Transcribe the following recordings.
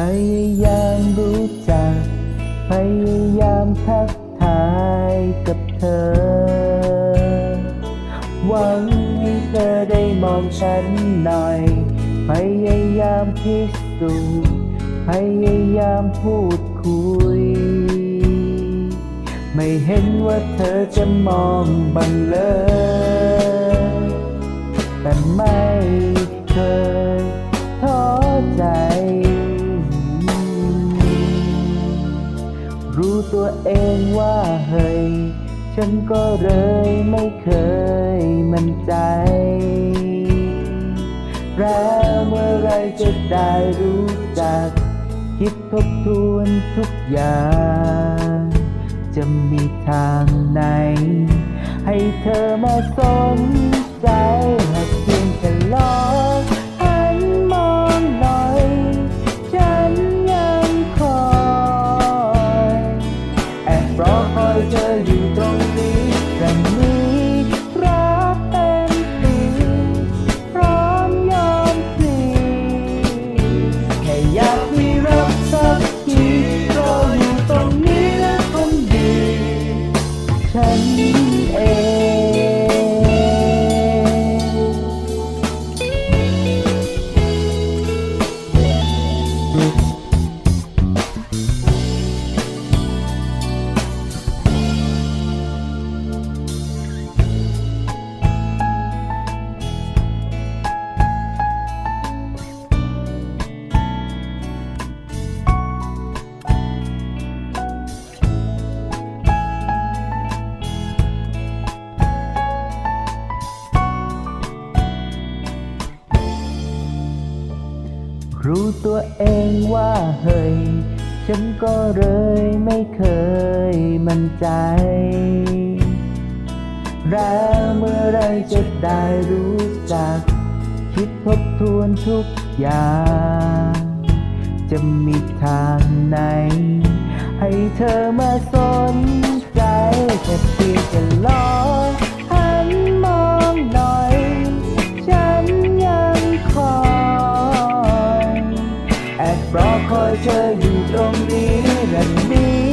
พยายามรู้จัก พยายามทักทายกับเธอ หวังให้เธอได้มองฉันหน่อย พยายามพิสูจน์พยายามพูดคุย ไม่เห็นว่าเธอจะมองบังเลยแต่ไม่เคย รู้ตัวเองว่าเฮ้ยฉันก็เลยไม่เคยมั่นใจ แล้วเมื่อไรจะได้รู้จัก คิดทบทวนทุกอย่าง จะมีทางไหน ให้เธอมาสน แอบรอคอยเธออยู่ตรง รู้ตัวเองว่าเฮ้ยฉันก็เลยไม่เคยมั่นใจ แล้วเมื่อไรจะได้รู้จัก คิดทบทวนทุกอย่าง จะมีทางไหน ให้เธอมาสนใจแค่เพียงแค่ลอง รอคอยเธออยู่ตรงนี้และนี้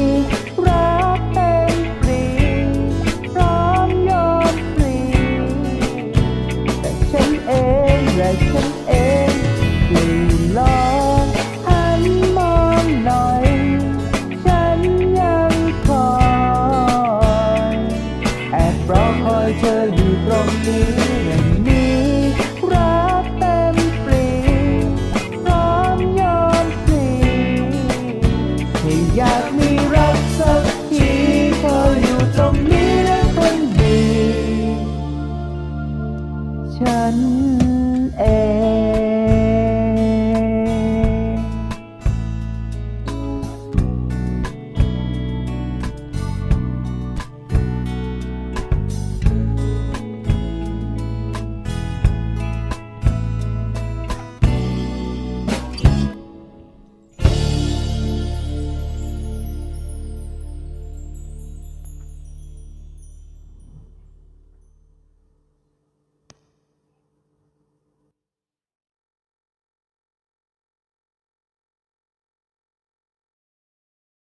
รักเต็มปรีพร้อมยอมพลีแต่ฉันเองและฉันเองที่ลองหันมองหน่อย ฉันยังคอยแอบรอคอยเธออยู่ตรงนี้ อยากมีรักสักทีพออยู่ตรงนี้และคนดี ฉันเอง